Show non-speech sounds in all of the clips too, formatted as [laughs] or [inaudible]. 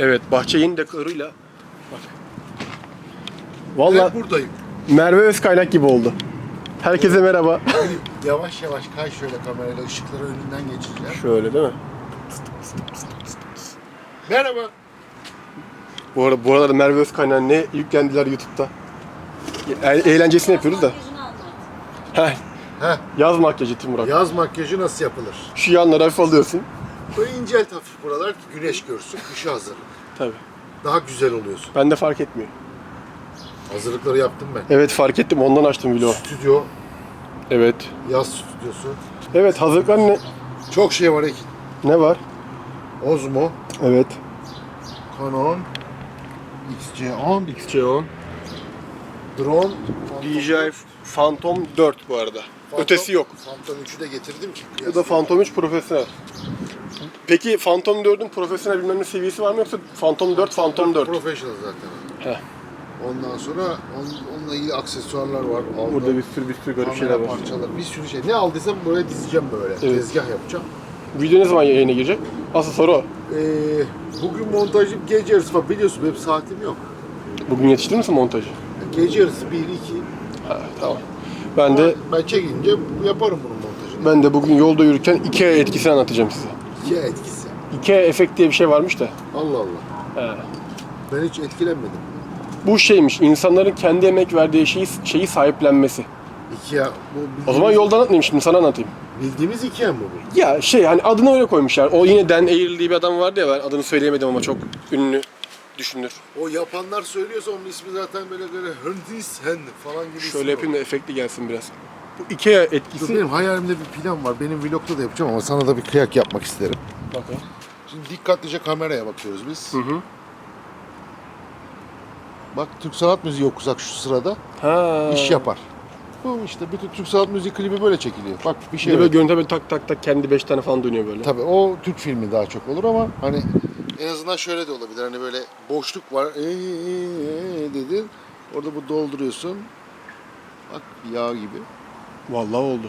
Evet bahçeyin dekoruyla. Bak. Valla Hep buradayım. Merve Özkaynak gibi oldu. Herkese merhaba. [laughs] Yavaş yavaş kay şöyle kamerayla ışıkları önünden geçeceğim. Şöyle değil mi? Merhaba. Bu arada bu arada Merve Özkaynak'a ne yüklendiler YouTube'da. E- eğlencesini yapıyoruz da. Heh, Heh, yaz makyajı Timur yaz makyajı nasıl yapılır? Şu yanları hafif alıyorsun. Böyle incelt hafif buralar ki güneş görsün, kışa hazırlık. Tabii. Daha güzel oluyorsun. Ben de fark etmiyor. Hazırlıkları yaptım ben. Evet fark ettim ondan açtım vlogu. Stüdyo, Evet. yaz stüdyosu. Evet hazırlıklar ne? Çok şey var Ekin. Ne var? Osmo, Evet. Canon, XC10, XC10. drone, DJI Phantom 4 bu arada. Phantom- Ötesi yok. Phantom 3'ü de getirdim ki. Bu da Phantom 3 profesyonel. Peki Phantom 4'ün profesyonel bilmem ne seviyesi var mı yoksa Phantom 4 Phantom 4? Professional zaten. Heh. Ondan sonra on, onunla ilgili aksesuarlar var. Aldım. Burada bir sürü bir sürü garip şeyler var. parçaları, bir sürü şey. Ne aldıysam buraya dizeceğim böyle. Evet. Tezgah yapacağım. Video ne zaman yayına girecek? Asıl soru o. Ee, bugün montajım gece yarısı falan biliyorsun benim saatim yok. Bugün yetiştirir misin montajı? Gece yarısı 1 2. Ha, tamam. Ben de ben çekince yaparım bunun montajını. ben de bugün yolda yürürken IKEA etkisini anlatacağım size. İki etkisi. IKEA efekt diye bir şey varmış da. Allah Allah. He. Ben hiç etkilenmedim. Bu şeymiş, insanların kendi emek verdiği şeyi, şeyi sahiplenmesi. Ikea bu bildiğimiz, O zaman yolda anlatmayayım şimdi, sana anlatayım. bildiğimiz Ikea mı bu? Ya şey hani adını öyle koymuşlar. O yine Dan Ariely diye bir adam vardı ya ben adını söyleyemedim ama çok ünlü düşünür. O yapanlar söylüyorsa onun ismi zaten böyle böyle Hörndisen falan gibi. Şöyle yapayım da efektli gelsin biraz. Bu Ikea Dur, etkisi... benim hayalimde bir plan var. Benim vlogda da yapacağım ama sana da bir kıyak yapmak isterim. Bakın. Şimdi dikkatlice kameraya bakıyoruz biz. Hı hı. Bak Türk sanat müziği okusak şu sırada Ha. iş yapar. Bu işte bütün Türk sanat müziği klibi böyle çekiliyor. Bak bir şey böyle görüntü böyle tak tak tak kendi 5 tane falan dönüyor böyle. Tabii o Türk filmi daha çok olur ama hani en azından şöyle de olabilir. Hani böyle boşluk var. Ee, ee, dedin. Orada bu dolduruyorsun. Bak yağ gibi. Vallahi oldu.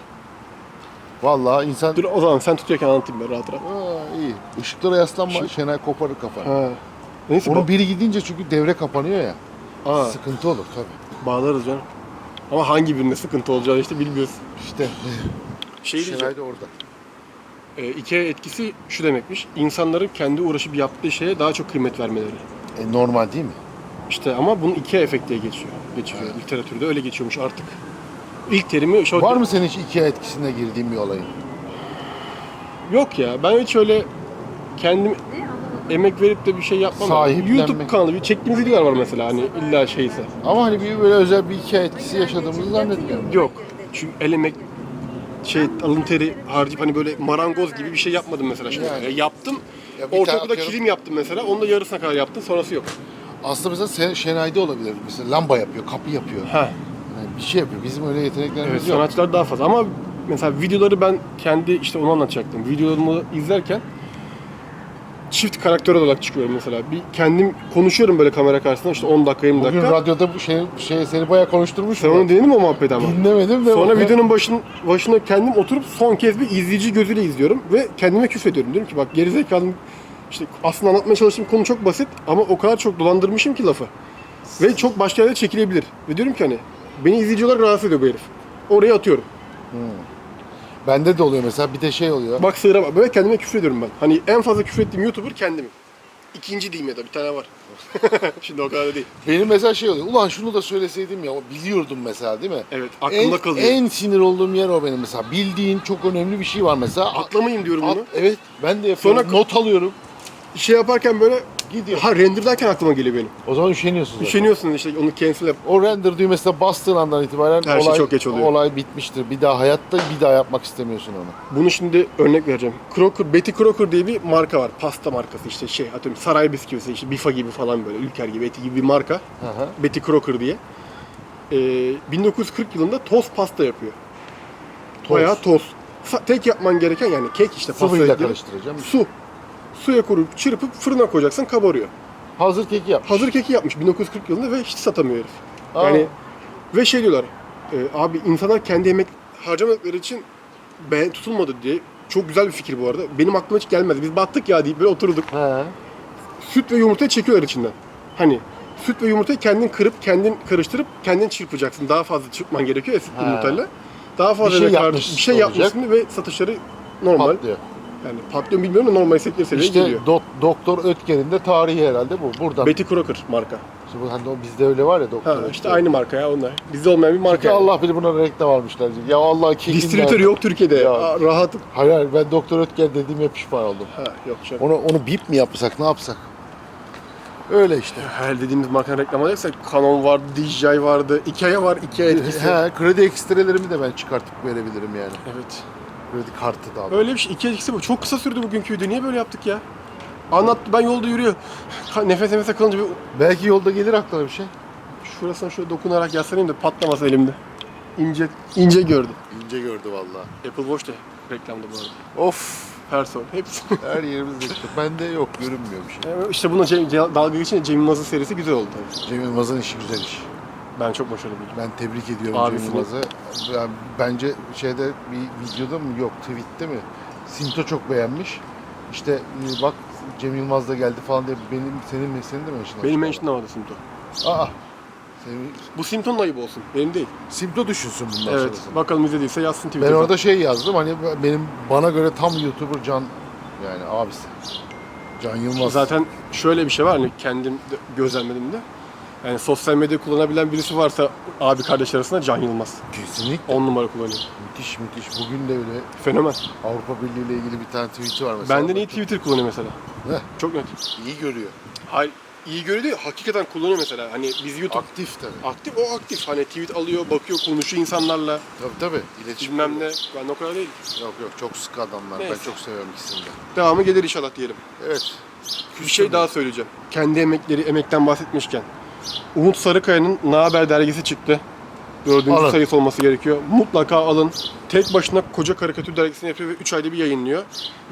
Vallahi insan Dur o zaman sen tutuyorken anlatayım ben rahat rahat. Aa, iyi. Işıklara yaslanma. Şenay koparır kafanı. Ha. Neyse Onun bak. biri gidince çünkü devre kapanıyor ya. Aa, Sıkıntı olur tabii. bağlarız canım. Ama hangi birine sıkıntı olacağını işte bilmiyoruz. İşte [laughs] Şey. Şenay da orada. E, Ikea etkisi şu demekmiş. İnsanların kendi uğraşıp yaptığı şeye daha çok kıymet vermeleri. E, normal değil mi? İşte ama bunun Ikea efekt diye geçiyor. Geçiyor. Literatürde öyle geçiyormuş artık. İlk terimi şu Var mı senin hiç Ikea etkisine girdiğin bir olayın? Yok ya. Ben hiç öyle kendim emek verip de bir şey yapmam. Sahiplenmek. YouTube kanalı bir çektiğim videolar var mesela hani illa şeyse. Ama hani bir böyle özel bir Ikea etkisi yaşadığımızı zannetmiyorum. Yok. Çünkü el emek şey alın teri harcayıp hani böyle marangoz gibi bir şey yapmadım mesela şimdi. Yani. E, yaptım. Ya bir Ortaokulda kilim yaptım mesela. Onu da yarısına kadar yaptım. Sonrası yok. Aslında mesela Sen- Şenay'da olabilir. Mesela lamba yapıyor, kapı yapıyor. Ha. Bir şey yapıyor. Bizim öyle yeteneklerimiz Evet, yok. sanatçılar daha fazla ama mesela videoları ben kendi işte onu anlatacaktım. Videolarımı izlerken çift karakter olarak çıkıyorum mesela. Bir kendim konuşuyorum böyle kamera karşısında işte 10 dakika 20 Bugün dakika. radyoda bu şey, şey seni bayağı konuşturmuş. Sen onu dinledin mi o muhabbeti ama? Dinlemedim de. Sonra videonun başın, başına kendim oturup son kez bir izleyici gözüyle izliyorum ve kendime küfrediyorum. Diyorum ki bak gerizekalı işte aslında anlatmaya çalıştığım konu çok basit ama o kadar çok dolandırmışım ki lafı. Ve çok başka yerlere çekilebilir. Ve diyorum ki hani beni izleyici olarak rahatsız ediyor bu herif. Oraya atıyorum. Bende de oluyor mesela bir de şey oluyor. Bak sığıra bak. Böyle kendime küfür ediyorum ben. Hani en fazla küfür ettiğim YouTuber kendimim. İkinci diyeyim ya da bir tane var. [laughs] Şimdi o kadar da değil. Benim mesela şey oluyor. Ulan şunu da söyleseydim ya. Biliyordum mesela değil mi? Evet aklımda en, kalıyor. En sinir olduğum yer o benim mesela. Bildiğin çok önemli bir şey var mesela. Atlamayayım diyorum At- bunu. evet ben de yapıyorum. Sonra- not alıyorum. Şey yaparken böyle Gidiyor. ha renderlarken aklıma geliyor benim. O zaman üşeniyorsun zaten. Üşeniyorsun işte onu cancel yap. O render düğmesine bastığın andan itibaren Her şey olay, çok geç oluyor. olay bitmiştir. Bir daha hayatta bir daha yapmak istemiyorsun onu. Bunu şimdi örnek vereceğim. Crocker, Betty Crocker diye bir marka var. Pasta markası işte şey atıyorum saray bisküvisi işte Bifa gibi falan böyle Ülker gibi Eti gibi bir marka. Hı hı. Betty Crocker diye. Ee, 1940 yılında toz pasta yapıyor. Toz. Bayağı toz. Tek yapman gereken yani kek işte pasta. Sıvıyla karıştıracağım. Su. Suya koyup çırpıp fırına koyacaksın kabarıyor. Hazır keki yap. Hazır keki yapmış 1940 yılında ve hiç satamıyor herif. Aa. Yani ve şey diyorlar. e, abi insanlar kendi emek harcamadıkları için beğen tutulmadı diye. Çok güzel bir fikir bu arada. Benim aklıma hiç gelmez. Biz battık ya deyip böyle oturduk. He. süt ve yumurtayı çekiyorlar içinden. Hani süt ve yumurtayı kendin kırıp, kendin karıştırıp, kendin çırpacaksın. Daha fazla çırpman gerekiyor eski Ha. yumurtayla. Daha fazla Bir şey ne kadar- yapmış bir şey olacak. yapmışsın ve satışları normal. Patlıyor. Yani mu bilmiyorum da normal istekleri seviyeye İşte geliyor. dok- Doktor Ötker'in de tarihi herhalde bu. Buradan. Betty Crocker marka. Bu, hani o bizde öyle var ya Doktor Ha, Ötker. işte aynı marka ya onlar. Bizde olmayan bir marka. Ki Allah bilir buna reklam almışlar. Ya Allah ki Distribütör yok Türkiye'de. Ya. Aa, rahat. Hayır hayır ben Doktor Ötker dediğime pişman oldum. Ha, yok canım. Onu onu bip mi yapsak ne yapsak? Öyle işte. Her dediğimiz markanın reklam alacaksak Canon vardı, DJI vardı, Ikea var, Ikea etkisi. He, kredi ekstrelerimi de ben çıkartıp verebilirim yani. Evet. Kredi kartı da aldım. Öyle bir şey. Ikea etkisi bu. Çok kısa sürdü bugünkü video. Niye böyle yaptık ya? Anlattı. Ben yolda yürüyor. Nefes nefese kalınca bir Belki yolda gelir aklına bir şey. şurasına şöyle dokunarak yaslanayım da patlamasın elimde. İnce, ince gördü. İnce gördü vallahi. Apple Watch da reklamda bu arada. Of. Person. Hepsi. Her yerimizde işte. Bende yok görünmüyor bir şey. Yani işte buna Cem- dalga geçince Cem Yılmaz'ın serisi güzel oldu tabii. Cem Yılmaz'ın işi güzel iş. Ben çok başarılı buldum. Ben tebrik ediyorum Abisini. Cem Yılmaz'ı. Ben- Bence şeyde bir videoda mı yok tweette mi? Sinto çok beğenmiş. İşte e, bak Cem Yılmaz da geldi falan diye benim senin mi senin de mi yaşın? Benim mention'da vardı Simto. Aa. Senin, Bu Simto'nun ayıbı olsun. Benim değil. Simto düşünsün bundan evet. sonrasını. Bakalım izlediyse yazsın Ben Twitter'da. orada şey yazdım hani benim bana göre tam YouTuber Can yani abisi. Can Yılmaz. Zaten şöyle bir şey var hani kendim de gözlemledim de. Yani sosyal medya kullanabilen birisi varsa abi kardeş arasında Can Yılmaz. kesinlikle 10 numara kullanıyor. müthiş müthiş. Bugün de öyle Fenomen. Avrupa Birliği ile ilgili bir tane tweet'i var mesela. Benden iyi Twitter kullanıyor mesela. Heh. Çok net. iyi görüyor. Hayır, iyi görüyor değil, hakikaten kullanıyor mesela. Hani biz YouTube Aktif tabii. aktif, o aktif. Hani tweet alıyor, bakıyor, konuşuyor insanlarla. Tabii tabii. İletişim. Bilmem ne. Ben o kadar değil. Yok yok çok sıkı adamlar. Neyse. Ben çok seviyorum ikisini de. Devamı gelir inşallah diyelim. Evet. Bir şey daha söyleyeceğim. Kendi emekleri, emekten bahsetmişken. Umut Sarıkaya'nın Ne Haber dergisi çıktı. Dördüncü Alın. sayısı olması gerekiyor. Mutlaka alın. Tek başına koca karikatür dergisini yapıyor ve 3 ayda bir yayınlıyor.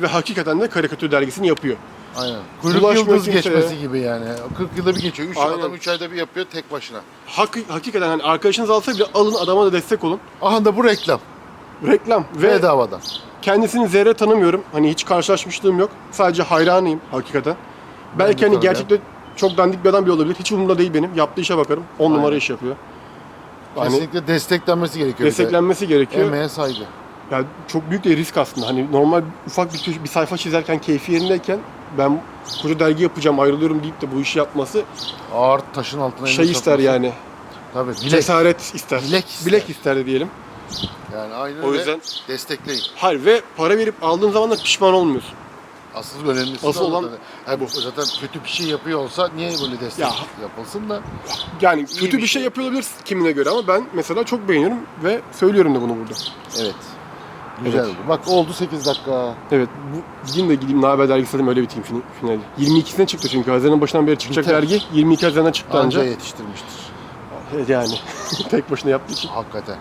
Ve hakikaten de karikatür dergisini yapıyor. Aynen. Kuyruk Bulaşmıyor yıldız kimseye. geçmesi gibi yani. 40 yılda bir geçiyor. 3 Aynen. adam 3 ayda bir yapıyor tek başına. Hak, hakikaten hani arkadaşınız alsa bile alın adama da destek olun. Aha da bu reklam. Reklam ve Bedavadan. kendisini zerre tanımıyorum. Hani hiç karşılaşmışlığım yok. Sadece hayranıyım hakikaten. Belki de hani gerçekten çok dandik bir adam bile olabilir. Hiç umurumda değil benim. Yaptığı işe bakarım. 10 numara Aynen. iş yapıyor. Hani Kesinlikle desteklenmesi gerekiyor. bir de. desteklenmesi gerekiyor. Emeğe saygı. Yani çok büyük de risk aslında. Hani normal ufak bir, köşe- bir sayfa çizerken keyfi yerindeyken ben koca dergi yapacağım ayrılıyorum deyip de bu işi yapması Ağır taşın altına elini şey ister sokması. yani. Tabii. Bilek. Cesaret ister. Bilek ister. Bilek ister de diyelim. Yani aynen O öyle. yüzden- destekleyin. Hayır ve para verip aldığın zaman da pişman olmuyorsun. Asıl önemlisi Asıl de olan- ha, bu. Zaten kötü bir şey yapıyor olsa niye böyle destek Ya. yapılsın da Yani kötü bir bir şey şey. yapıyor olabilir kimine göre ama ben mesela çok beğeniyorum ve söylüyorum da bunu burada. evet. Güzel Evet. oldu. Bak oldu 8 dakika. Evet, bu gideyim de gideyim Naber dergisi dedim öyle biteyim fin- finali. 22'sine çıktı çünkü Haziran'ın başından beri çıkacak Biter. dergi 22 Haziran'da çıktı Anca anca. yetiştirmiştir. Evet, Yani [laughs] tek başına yaptığı için Hakikaten.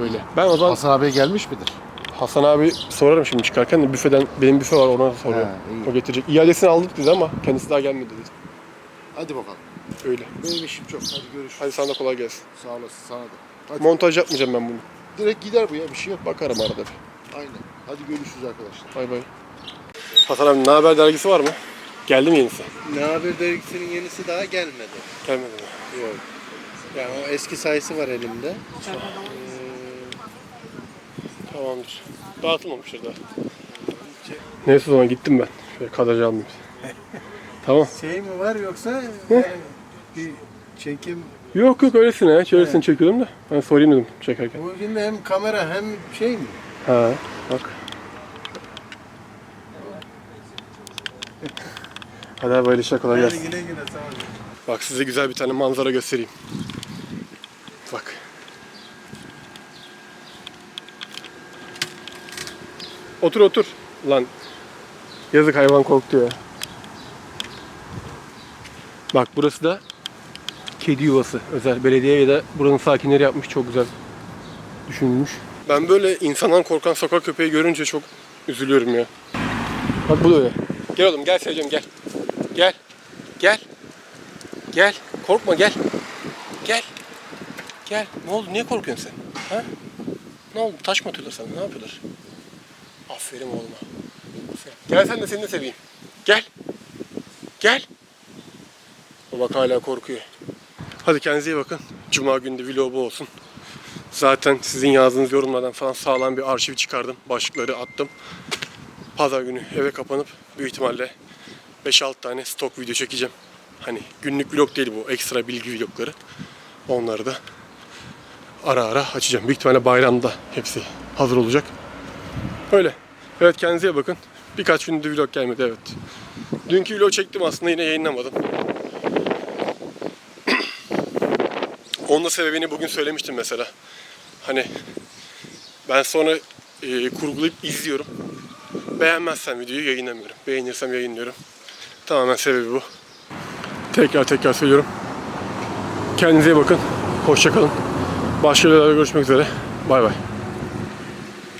öyle. Ben o zaman Hasan abiye gelmiş midir? Hasan abi sorarım şimdi çıkarken de büfeden benim büfe var ona. Ha, iyi. O getirecek. İadesini aldık dedi ama kendisi daha gelmedi dedi. Hadi bakalım. Öyle. Benim işim çok. Hadi görüşürüz. Hadi sana da kolay gelsin. Sağ olasın sana da. Hadi. Montaj yapmayacağım ben bunu. Direkt gider bu ya bir şey yok. Bakarım arada bir. Aynen. Hadi görüşürüz arkadaşlar. Bay bay. Hasan abi Ne Haber dergisi var mı? Geldi mi yenisi? Ne haber dergisinin yenisi daha gelmedi. Gelmedi mi? Yok. Yani o eski sayısı var elimde. Tamamdır. Dağıtılmamıştır daha. Neyse o zaman gittim ben. Şöyle kadrajı almayayım. [laughs] tamam. Şey mi var yoksa yani bir çekim Yok yok öylesine ya. Şöylesine çekiyordum da. Ben sorayım dedim çekerken. bugün de hem kamera hem şey mi? Ha bak. [laughs] Hadi abi böyle işler kolay Hadi gelsin. güle güle sağ olun. Bak size güzel bir tane manzara göstereyim. Bak. Otur otur. Lan. Yazık hayvan korktu ya. Bak burası da kedi yuvası. Özel belediye ya da buranın sakinleri yapmış. Çok güzel düşünülmüş. Ben böyle insandan korkan sokak köpeği görünce çok üzülüyorum ya. Bak bu da öyle. Gel oğlum gel seveceğim gel. Gel. Gel. Gel. Korkma gel. Gel. Gel. Ne oldu? Niye korkuyorsun sen? Ha? Ne oldu? Taş mı atıyorlar sana? Ne yapıyorlar? Aferin oğluma. Aferin. Gel sen de seni de seveyim. Gel. Gel. O bak hala korkuyor. Hadi kendinize iyi bakın. Cuma günü de vlog bu olsun. Zaten sizin yazdığınız yorumlardan falan sağlam bir arşiv çıkardım. Başlıkları attım. Pazar günü eve kapanıp büyük ihtimalle 5-6 tane stok video çekeceğim. Hani günlük vlog değil bu. Ekstra bilgi vlogları. Onları da ara ara açacağım. Büyük ihtimalle bayramda hepsi hazır olacak. Öyle. Evet kendinize bakın. Birkaç gündür vlog gelmedi evet. Dünkü vlog çektim aslında yine yayınlamadım. [clears throat] Onun da sebebini bugün söylemiştim mesela. Hani ben sonra e, kurgulayıp izliyorum. Beğenmezsem videoyu yayınlamıyorum. Beğenirsem yayınlıyorum. Tamamen sebebi bu. Tekrar tekrar söylüyorum. Kendinize iyi bakın. Hoşça kalın. Başka videolarda görüşmek üzere. Bay bay.